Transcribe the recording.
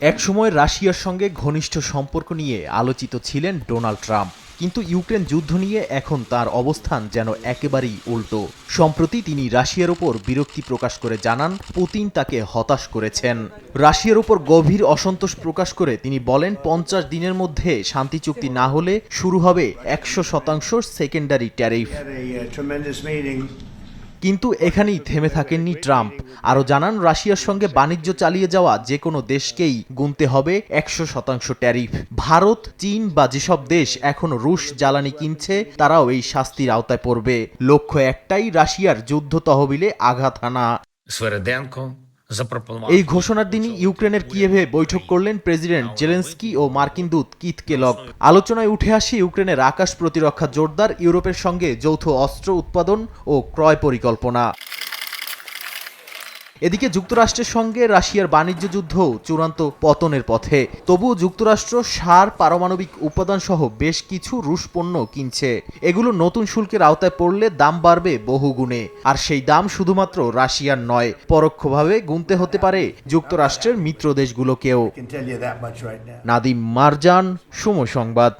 একসময় রাশিয়ার সঙ্গে ঘনিষ্ঠ সম্পর্ক নিয়ে আলোচিত ছিলেন ডোনাল্ড ট্রাম্প। কিন্তু ইউক্রেন যুদ্ধ নিয়ে এখন তার অবস্থান যেন একেবারেই উল্টো। সম্প্রতি তিনি রাশিয়ার ওপর বিরক্তি প্রকাশ করে জানান পুতিন তাকে হতাশ করেছেন। রাশিয়ার ওপর গভীর অসন্তোষ প্রকাশ করে তিনি বলেন পঞ্চাশ দিনের মধ্যে শান্তি চুক্তি না হলে শুরু হবে একশো শতাংশ সেকেন্ডারি ট্যারিফ। কিন্তু এখানেই থেমে থাকেননি ট্রাম্প। আরও জানান, রাশিয়ার সঙ্গে বাণিজ্য চালিয়ে যাওয়া যে কোনো দেশকেই গুনতে হবে একশো শতাংশ ট্যারিফ। ভারত, চীন বা যেসব দেশ এখনও রুশ জ্বালানি কিনছে, তারাও এই শাস্তির আওতায় পড়বে। লক্ষ্য একটাই, রাশিয়ার যুদ্ধ তহবিলে আঘাত আনা এই ঘোষণার দিনই ইউক্রেনের কিয়েভে বৈঠক করলেন প্রেসিডেন্ট জেলেন্সকি ও মার্কিন দূত কিথ কেলক আলোচনায় উঠে আসে ইউক্রেনের আকাশ প্রতিরক্ষা জোরদার, ইউরোপের সঙ্গে যৌথ অস্ত্র উৎপাদন ও ক্রয় পরিকল্পনা। এদিকে যুক্তরাষ্ট্রের সঙ্গে রাশিয়ার বাণিজ্য যুদ্ধ চূড়ান্ত পতনের পথে। তবু যুক্তরাষ্ট্র সার পারমাণবিক উপাদান সহ বেশ কিছু রুশ পণ্য কিনছে। এগুলো নতুন শুল্কের আওতায় পড়লে দাম বাড়বে বহুগুণে। আর সেই দাম শুধুমাত্র রাশিয়ার নয় পরোক্ষভাবে গুনতে হতে পারে যুক্তরাষ্ট্রের মিত্র দেশগুলোকেও। নাদিম মারজান সময় সংবাদ।